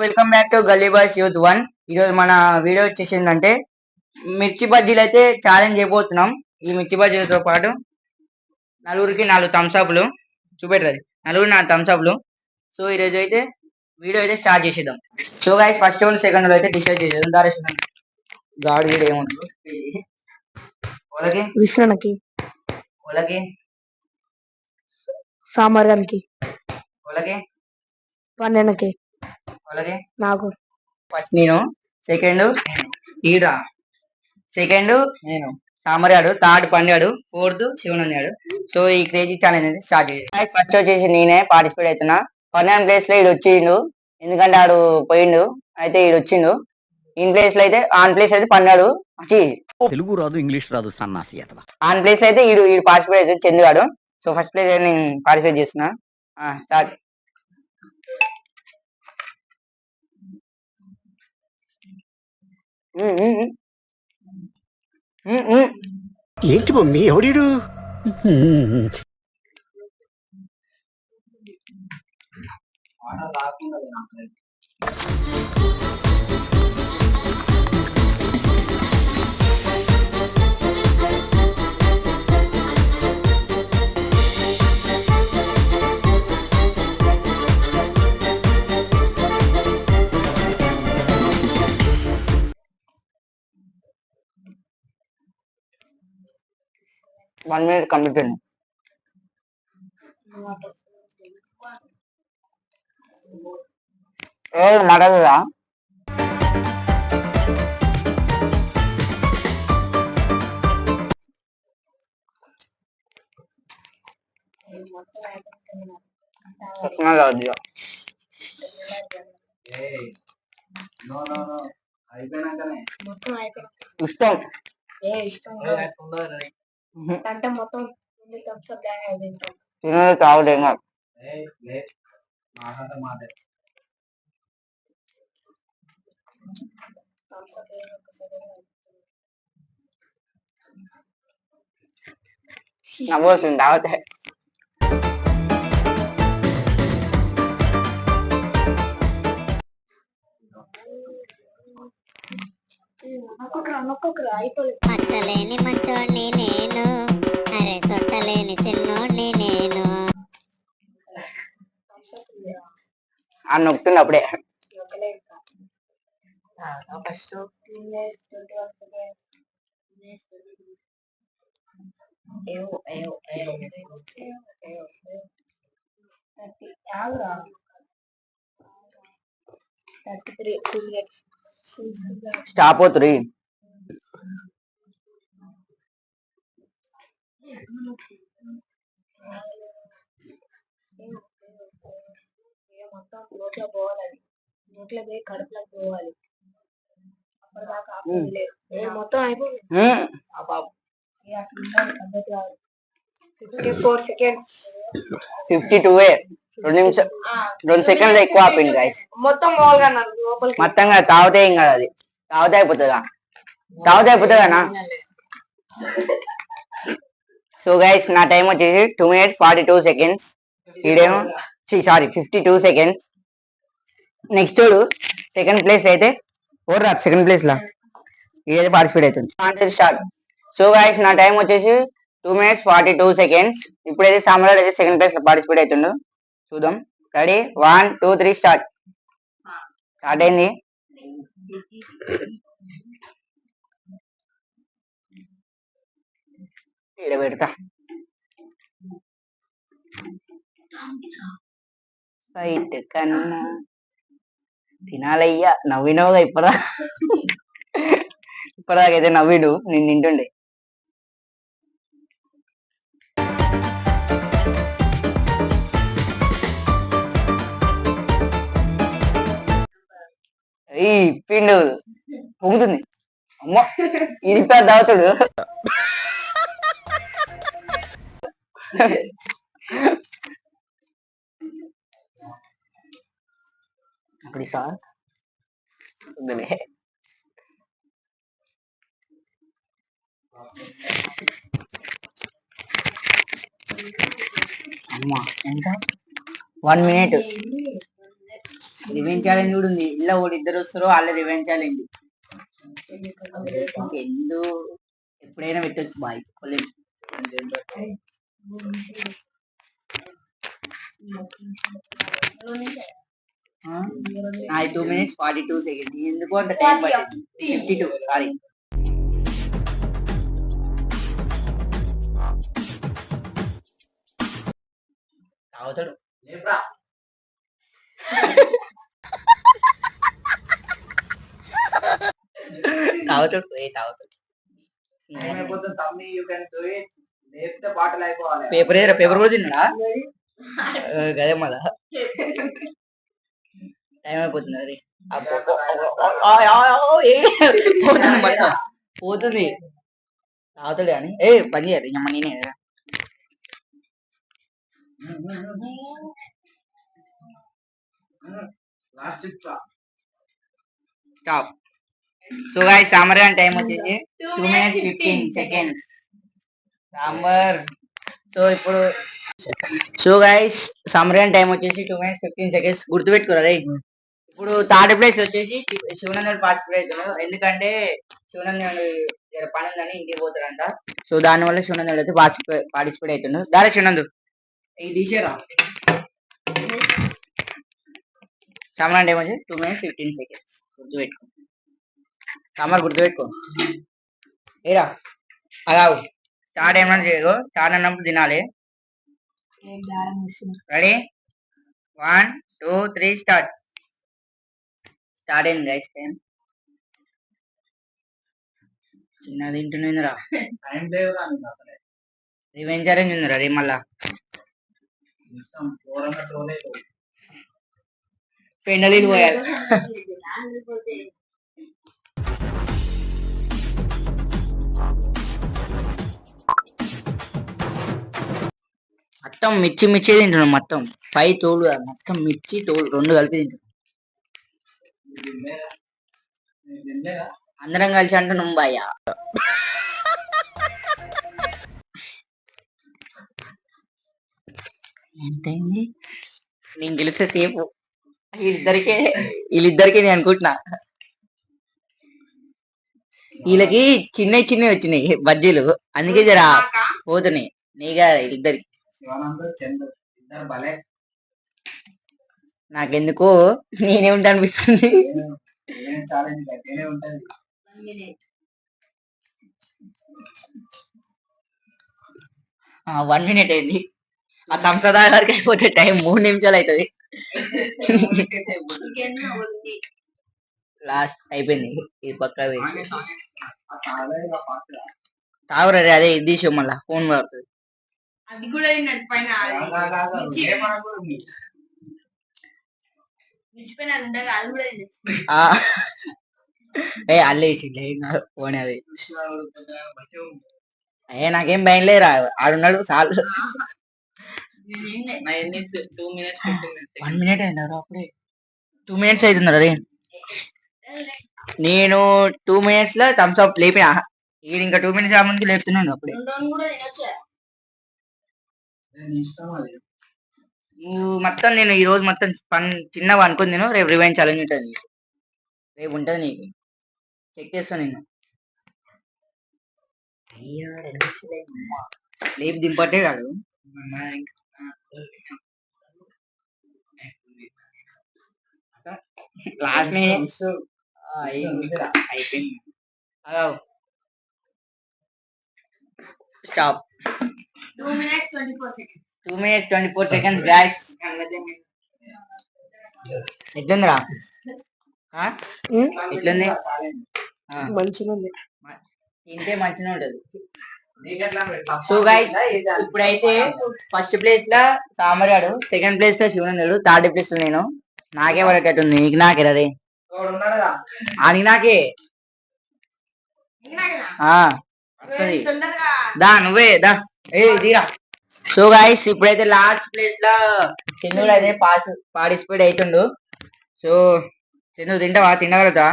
Welcome back to Galli boys youth one ఈరోజు మన video వచ్చేసిందంటే మిర్చి బజ్జీలు అయితే ఛాలెంజ్ చేయబోతున్నాం. ఈ మిర్చి బజ్జీలతో పాటు నలుగురికి నాలుగు థమ్స్అప్లు చూపెట్టదు నలుగురు నాలుగు థమ్స్అప్లు సో ఈరోజు అయితే వీడియో అయితే స్టార్ట్ చేసేద్దాం. సో గాయస్ ఫస్ట్ వన్ సెకండ్లో అయితే డిసైడ్ చేసేద్దాం. దారేస్తున్నాం గాడు విశ్వనకి వాళ్ళకి సామర్గానికి వాళ్ళకి పన్నెండుకి వాళ్ళకి నాకు. ఫస్ట్ నేను సెకండ్ ఈడ. సెకండ్ నేను. సామర్యాడు థర్డ్ పండాడు ఫోర్త్ శివన్ అన్నాడు సో ఈ క్రేజీ ఛాలెంజ్ అనేది స్టార్ట్ చేసి ఫస్ట్ వచ్చేసి నేనే పార్టిసిపేట్ అవుతున్నా. పన్నెండు ప్లేస్లో ఈడు వచ్చిండు. ఎందుకంటే ఆడు పోయిండు. అయితే ఈడు వచ్చిండు. ఇన్ ప్లేస్లో అయితే ఆన్ ప్లేస్ అయితే పన్నాడు తెలుగు రాదు ఇంగ్లీష్ రాదు సన్నాసి ఆన్ ప్లేస్లో అయితే ఈడు ఈడు పార్టిసిపేట్ చందుగాడు. సో ఫస్ట్ ప్లేస్ నేను పార్టిసిపేట్ చేస్తున్నా. స్టార్ట్ ఏంటి మమ్మీ? ఎవడీడు రాకుండా వన్ మినిట్ కంప్లీట్ అండి ఏ మాట్లాడదా టెక్నాలజీ మొత్తం అయిపోయింది ఇష్టం ఏ ఇష్టం అంటే మొత్తం థమ్స్అప్ గ్యాంగ్ అయిపోయింది తినేది తాగుడు ఏం కాదు థమ్స్అప్ నవ్వు వస్తుంది తాగితే ఒక్కొక్కరు ఒక్కొక్కరు అయిపోలేదు మచ్చలేని మంచోడిని నేను. అరే సొట్టలేని సిన్నోడిని నేను. ఆ నొక్కుతుంది అప్పుడే first twenty thirty three two minutes stop మొత్తం నోట్లో పోవాలి అది నోట్లో పోయి కడుపులోకి పోవాలి అప్పటిదాకా ఆపేది లేదు ఏ మొత్తం అయిపోయింది ఏ అట్లా ఉండాలి పద్ధతి కాదు fifty four seconds fifty two రెండు నిమిషాలు రెండు సెకండ్లు ఎక్కువ ఆపింది గైస్ మొత్తం మామూలుగా మొత్తంగా తాగితే ఏం కాదు అది తాగితే అయిపోతుందా తాగితే అయిపోతుందా సో గైస్ నా టైం వచ్చేసి two minutes forty two seconds ఈడేమో sorry fifty two seconds next చూడు సెకండ్ ప్లేస్ అయితే ఓర్ రా సెకండ్ ప్లేస్ లా? ఇదైతే పార్టిసిపేట్ అవుతుంది. స్టార్ట్ సో గైస్ నా టైం వచ్చేసి two minutes forty two seconds ఇప్పుడైతే సామ్రాట్ అయితే సెకండ్ ప్లేస్లో పార్టిసిపేట్ అవుతుండు. చూద్దాం. Ready one two three start start అయింది. ఈడ పెడతా? బయట కన్నా తినాలయ్యా. నవ్వినవుగా ఇప్పటిదా ఇప్పటిదాకైతే నవ్విడు. నేను తింటుండే. ఏయ్ పిండు. పొంగుతుంది. అమ్మ ఇది పెద్ద అవుతాడు அப்படி சார் వద్దులే అమ్మా ఎంత వన్ మినిట్ రివెంజ్ ఛాలెంజ్ కూడా ఉంది ఇలా ఒకటి ఇద్దరు వస్తారు వాళ్ళ రివెంజ్ ఛాలెంజ్ ఎందు ఎప్పుడైనా పెట్టొచ్చు bye two minutes forty two seconds ఎందుకు అంత టైం పట్టింది ఫిఫ్టీ టూ సారీ తాగుతాడు తాగుతాడు ఏ తాగుతాడు పేపర్ ఏరా? పేపర్ కూడా తిన్నాడా? గదే మళ్ళా. టైం అయిపోతుంది అది పోతుంది. మొత్తం పోతుంది తాగుతాడు కానీ. ఏ పని చేయాలి ఇంకా నేనే కదా. స్టాప్ సో గాయ సామర్ అని టైం వచ్చేసి two minutes fifteen seconds Sambar. So ఇప్పుడు సో గైస్ సమరన్ టైం వచ్చేసి టూ మినిట్స్ ఫిఫ్టీన్ సెకండ్స్ గుర్తుపెట్టుకురా ఇప్పుడు థర్డ్ ప్లేస్ వచ్చేసి శివనందన్ పార్టిసిపేట్ అవుతున్నాడు ఎందుకంటే శివనందనుడు పని ఉందని ఇంటికి పోతాడంట. సో దాని వల్ల శివనందుడు అయితే పార్టిసిపేట్ అవుతున్నాడు. దారే శివనందు ఇది తీసేరా సమరన్ టైం వచ్చి టూ మినిట్స్ ఫిఫ్టీన్ సెకండ్స్ గుర్తుపెట్టుకో. సమర్ గుర్తుపెట్టుకో. ఏరా అలావు స్టార్ట్ ఏమన్నా చేయదు స్టార్ట్ అన్నప్పుడు తినాలి. Ready? One two three start. Start అయింది గైస్ టైం. చిన్న తింటున్నారా రివెంజ్ ఛాలెంజ్ ఉందిరా రే మళ్ళా. పెండలీలు పోయాలి. మొత్తం మిర్చి మిర్చి తింటున్నాం మొత్తం. పై తోలు మొత్తం మిర్చి తోలు రెండు కలిపి తింటున్నాం. అందరం కలిసి అంటున్నాం భయ్య. ఎంతైంది? నేను గెలిస్తే సేపు వీళ్ళిద్దరికే వీళ్ళిద్దరికే నేను అనుకుంటున్నా. వీళ్ళకి చిన్న చిన్నవి వచ్చినాయి బజ్జీలు. అందుకే జర పోతున్నాయి. నీగా వీళ్ళిద్దరికి నాకెందుకో నేనే ఉంటా అనిపిస్తుంది. వన్ మినిట్ అయింది. ఆ తంసదా గారికి అయిపోతే టైం మూడు నిమిషాలు అవుతుంది లాస్ట్ అయిపోయింది. ఈ పక్క తాగురా అదే ఇది మళ్ళా. ఫోన్ పడుతుంది అది కూడా తిన్నాడు పైన అది. మిర్చిపోయిన అది ఉండగా అది కూడా తిన్నాడు ఆ. ఏ అల్లేసి ఫోన్ అది. ఏ నాకేం భయం లేరా ఆడున్నాడు చాలు. టూ మినిట్స్ వన్ మినిట్ అయిందా అప్పుడే. టూ మినిట్స్ అవుతుంది అదే నేను టూ మినిట్స్లో థమ్స్ అప్ లేపిన. ఈడు ఇంకా టూ మినిట్స్ ముందు లేపుతున్నాను అప్పుడే. మొత్తం నేను ఈ రోజు మొత్తం పన్ చిన్నగా అనుకుని నేను రేపు రివైన్ ఛాలెంజ్ ఉంటుంది నీకు. రేపు ఉంటుంది నీకు. చెక్ చేస్తాను నేను. లేపు దింపట్టే కాదు. లాస్ట్ అయిపోయింది. Stop. Two minutes twenty four seconds two minutes twenty four seconds guys ఎట్లుందిరా? ఆ? ఎట్లుంది. మంచిగా ఉంది తింటే మంచిగా ఉంటది సో గైస్ ఇప్పుడైతే ఫస్ట్ ప్లేస్లో సామరాడు సెకండ్ ప్లేస్లో శివనందుడు. థర్డ్ ప్లేస్లో నేను. నాకే పడేటట్టుంది నీకు నాకే రే అని నాకే ఆ. వస్తది. తొందరగా దా నువ్వే దా. సో గాయస్ ఇప్పుడైతే లాస్ట్ ప్లేస్లో చంద్రుడు అయితే పాస్ పార్టిసిపేట్ అవుతుండు సో చంద్రు తింటావా? తినగలుగుతా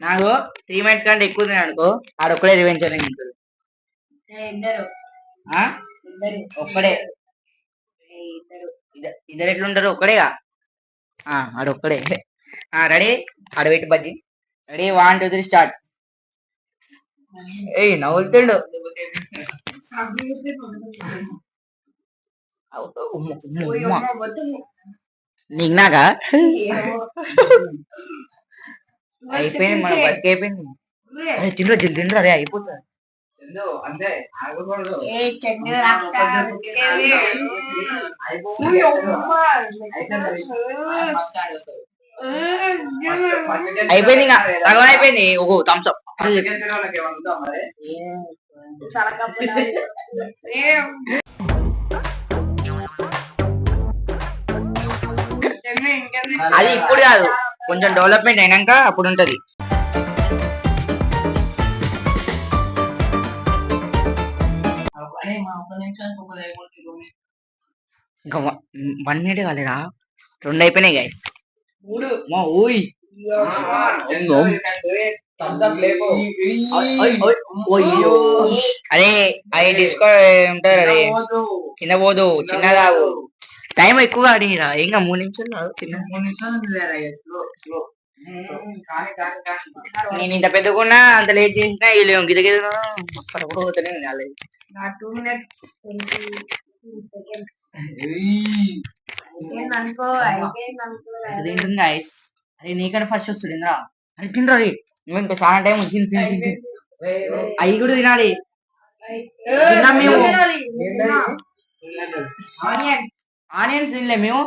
నాకు త్రీ మినిట్స్ కంటే ఎక్కువ తిన్నాను అనుకో ఆడొక్కడే రివెంజ్? ఇద్దరు. ఒక్కడే. ఇద్దరు. ఇద- ఇద్దరు ఎట్లుంటారు? ఒక్కడేగా? ఆ, ఆడొక్కడే రెడీ? ఆడబెట్టి bajji. Ready? One two three start ఏయ్ నవ్వుతుండు నీకునాక అయిపోయింది మన బతికి అయిపోయింది. అరే తిండ్రా జల్ది తిండ్రా రే అయిపోతుంది. అయిపోయింది ఇంకా. సగం అయిపోయింది. ఒక థమ్స్ అప్. అది ఇప్పుడు కాదు. కొంచెం డెవలప్మెంట్ అయినాక అప్పుడు ఉంటది. ఇంకా వన్ మినిట్ కాలేదా? రెండు అయిపోయినాయి గైస్ మా ఓయ్ అరే అవి డిస్కో ఉంటారు అరే. కింద పోదు చిన్న తాగు. టైం ఎక్కువ అడిగిరా ఇంకా మూడు నిమిషాలు చిన్న. నేను ఇంత పెద్దకున్నా అంత లేట్ చేసినా వీళ్ళు గిద గిద పోతూనే ఉంది వాళ్ళది. టూ మినిట్స్ అనుకో అయిపోయింది అనుకో అది తింటుంది guys. అరే నీకంటే ఫస్ట్ వస్తుంది? ఇంద్రా అరే తినరా నువ్వు ఇంకా చాలా టైం తిని తిని తిని అవి కూడా తినాలి. తిన్నాం మేము. ఆనియన్స్ తినలే మేము.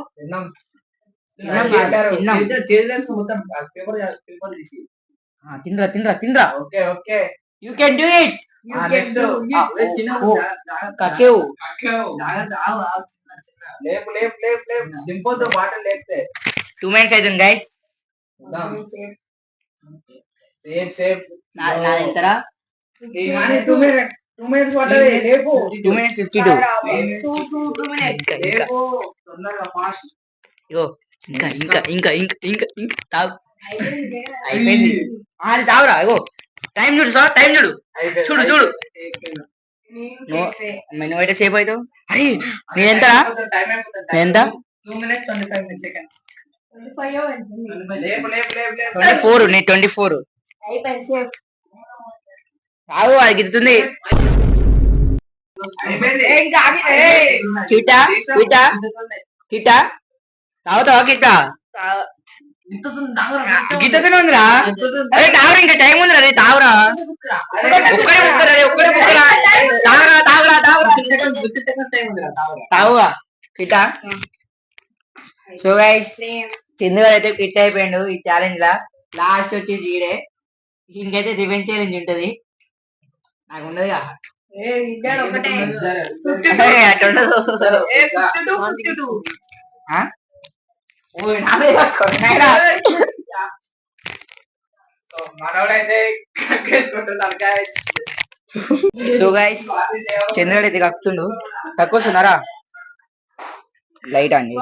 తినరా తినరా తినరా యూ కెన్ డూ ఇట్ కక్కేవు. టూ మినిట్స్ అవుతుంది గైస్ నా ఎంతరా టూ మినిట్స్ ఫిఫ్టీ టూ ఇగో ఇంకా ఇంకా ఇంకా ఇంకా ఇంకా ఇంకా తాగు. అయిపోయింది. ఆ, అది తాగురా ఇగో. టైం చూడు సార్ టైం చూడు. చూడు చూడు. నువ్వు అయితే సేపు అవుతావు. అరే నీ ఎంతరా నీ ఎంత ట్వంటీ ఫోర్ నీ ట్వంటీ ఫోర్ సేఫ్. తాగు అది గిరుతుంది కిటా కిటా కిటా. తాగుతావా కిటా? గిత్తతోనే ఉందిరా అరే తాగురా ఇంకా టైం ఉందిరా రే తాగురా. ఒక్కడే ముక్కరా రే ఒక్కడే ముక్కరా. తాగురా తాగురా తాగురా. తాగుగా కిటా? సో గైస్ చందు అయితే ఫిట్ అయిపోయిండు ఈ ఛాలెంజ్ లా. లాస్ట్ వచ్చి ఈడే. ఇంకైతే రివెంజ్ ఛాలెంజ్ ఉంటది. నాకు ఉండదు. కొన్నాయిరా. సో గైస్ చంద్రుడు అయితే కక్కుతుండు తక్కువ వస్తున్నారా? లైట్ అండి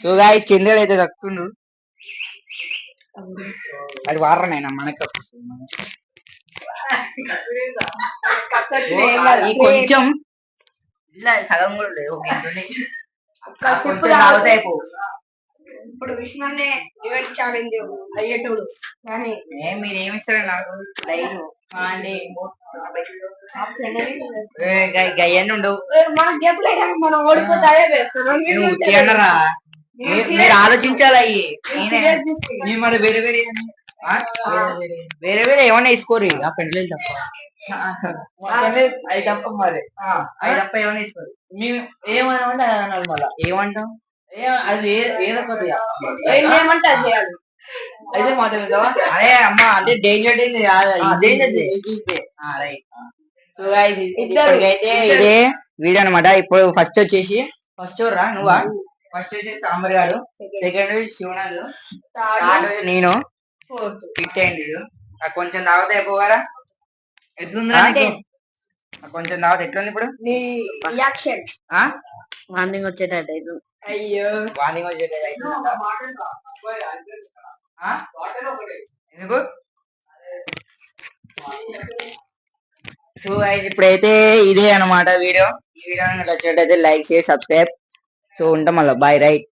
సో గైస్ చంద్రుడు అయితే కక్కుతుండు అది వాడరా నాయన మనకు. ఈ కొంచెం ఇట్లా సగం కూడా లేదు అయిపో ఇప్పుడు విష్ణునే ఛాలెంజ్ అయ్యేటోడు కానీ ఏం మీరు ఏమి ఇస్తారు నాకు లైవ్ గయ్యన్ని ఉండవు మనం చెప్పలేదు మనం ఓడిపోతే అదే వేస్తాం నేను ఉత్తి అన్నరా మీరు- మీరు ఆలోచించాలి అయ్యి నేనే మరి వేరే వేరే? వేరే వేరే ఏమన్నా వేసుకోరు ఆ పెండ్లేదు తప్ప అది తప్ప మరి అవి తప్ప ఏమన్నా వేసుకోరు మేము ఏమైనా ఉంటే అది అనాలి మళ్ళా ఏమంటాం ఏ- అది ఏ- ఏదో కొద్దిగా ఏం చేయమంటే అది చేయాలి అయితే మా తెలియదా అరే అమ్మ అంటే రైట్ సో ఇప్పటికైతే ఇద్దరు. ఇదే వీడియో అనమాట ఇప్పుడు ఫస్ట్ వచ్చేసి ఫస్ట్ రా? నువ్వా? ఫస్ట్ వచ్చేసి సాంబర్ గాడు సెకండ్ శివనాథ్. థర్డ్ నేను. ఫోర్త్ ఫిట్ అయింది కొంచెం తాగితే అయిపోగారా? ఎట్లుందిరా కొంచెం తాగితే ఎట్లుంది ఇప్పుడు? రియాక్షన్ వాంతింగ్ వచ్చేటట్టు అయితే అయ్యో. వార్నింగ్? ఎందుకు? సో గైస్ ఇప్పుడైతే ఇదే అన్నమాట వీడియో. ఈ వీడియో నచ్చినట్టయితే లైక్ చేసి సబ్స్క్రైబ్. సో ఉంటాం మళ్ళీ. Bye right